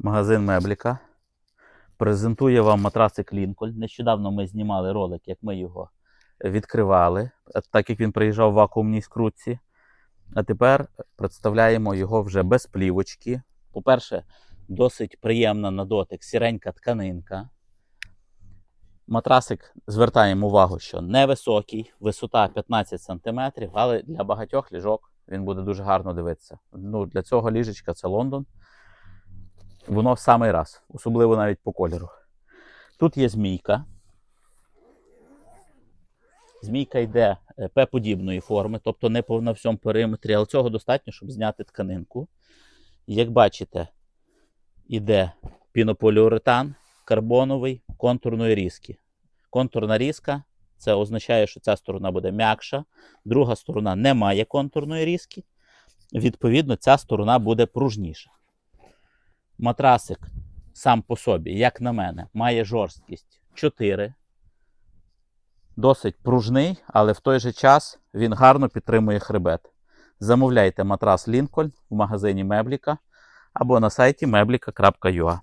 Магазин Мебліка презентує вам матрасик Лінкольн. Нещодавно ми знімали ролик, як ми його відкривали, е, так як він приїжджав в вакуумній скрутці. А тепер представляємо його вже без плівочки. По-перше, досить приємна на дотик сіренька тканинка. Матрасик звертаємо увагу, що невисокий, висота 15 см, але для багатьох ліжок він буде дуже гарно дивитися. Ну, для цього ліжечка це Лондон. Воно в самий раз, особливо навіть по кольору. Тут є змійка. Змійка йде е, П-подібної форми, тобто не на всьому периметрі, але цього достатньо, щоб зняти тканинку. Як бачите, іде пінополіуретан карбоновий контурної різки. Контурна різка це означає, що ця сторона буде м'якша, друга сторона не має контурної різки. Відповідно, ця сторона буде пружніша. Матрасик сам по собі, як на мене, має жорсткість 4. Досить пружний, але в той же час він гарно підтримує хребет. Замовляйте матрас Лінкольн в магазині Мебліка або на сайті meblika.ua.